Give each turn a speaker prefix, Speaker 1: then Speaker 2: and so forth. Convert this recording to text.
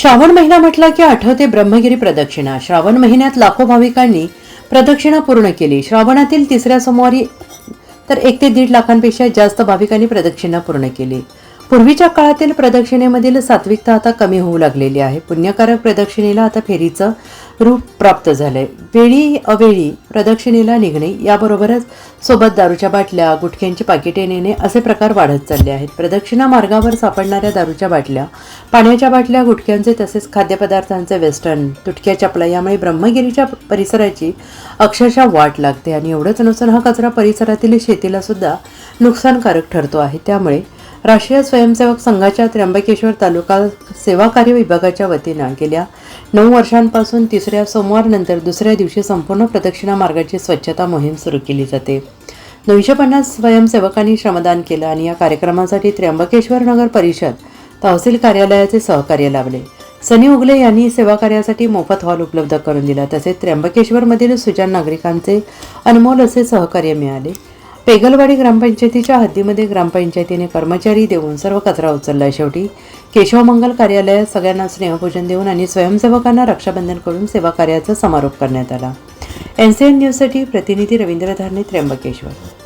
Speaker 1: श्रावण महिना म्हटला की आठवते ब्रह्मगिरी प्रदक्षिणा. श्रावण महिन्यात लाखो भाविकांनी प्रदक्षिणा पूर्ण केली. श्रावणातील तिसऱ्या सोमवारी तर एक ते दीड लाखांपेक्षा जास्त भाविकांनी प्रदक्षिणा पूर्ण केली. पूर्वीच्या काळातील प्रदक्षिणेमधील सात्विकता आता कमी होऊ लागलेली आहे. पुण्यकारक प्रदक्षिणेला आता फेरीचं रूप प्राप्त झालंय. वेळी अवेळी प्रदक्षिणेला निघणे याबरोबरच सोबत दारूच्या बाटल्या गुटख्यांची पाकिटे नेणे असे प्रकार वाढत चालले आहेत. प्रदक्षिणा मार्गावर सापडणाऱ्या दारूच्या बाटल्या पाण्याच्या बाटल्या गुटख्यांचे तसेच खाद्यपदार्थांचे वेस्टर्न तुटक्या चपला यामुळे ब्रह्मगिरीच्या परिसराची अक्षरशः वाट लागते आणि एवढंच नसून हा कचरा परिसरातील शेतीला सुद्धा नुकसानकारक ठरतो आहे. त्यामुळे राष्ट्रीय स्वयंसेवक संघाच्या त्र्यंबकेश्वर तालुका सेवा कार्य विभागाच्या वतीनं गेल्या नऊ वर्षांपासून तिसऱ्या सोमवारनंतर दुसऱ्या दिवशी संपूर्ण प्रदक्षिणा मार्गाची स्वच्छता मोहीम सुरू केली जाते. दोनशे पन्नास स्वयंसेवकांनी श्रमदान केलं आणि या कार्यक्रमासाठी त्र्यंबकेश्वर नगर परिषद तहसील कार्यालयाचे सहकार्य लाभले. सनी उगले यांनी सेवा कार्यासाठी मोफत हॉल उपलब्ध करून दिला. तसेच त्र्यंबकेश्वरमधील सुजान नागरिकांचे अनमोल असे सहकार्य मिळाले. पेगलवाडी ग्रामपंचायतीच्या हद्दीमध्ये ग्रामपंचायतीने कर्मचारी देऊन सर्व कचरा उचलला शेवटी. केशव मंगल कार्यालयात सगळ्यांना स्नेहपूजन देऊन आणि स्वयंसेवकांना रक्षाबंधन करून सेवा कार्याचा समारोप करण्यात आला. एन सी एन न्यूजसाठी प्रतिनिधी रवींद्र धारणे त्र्यंबकेश्वर.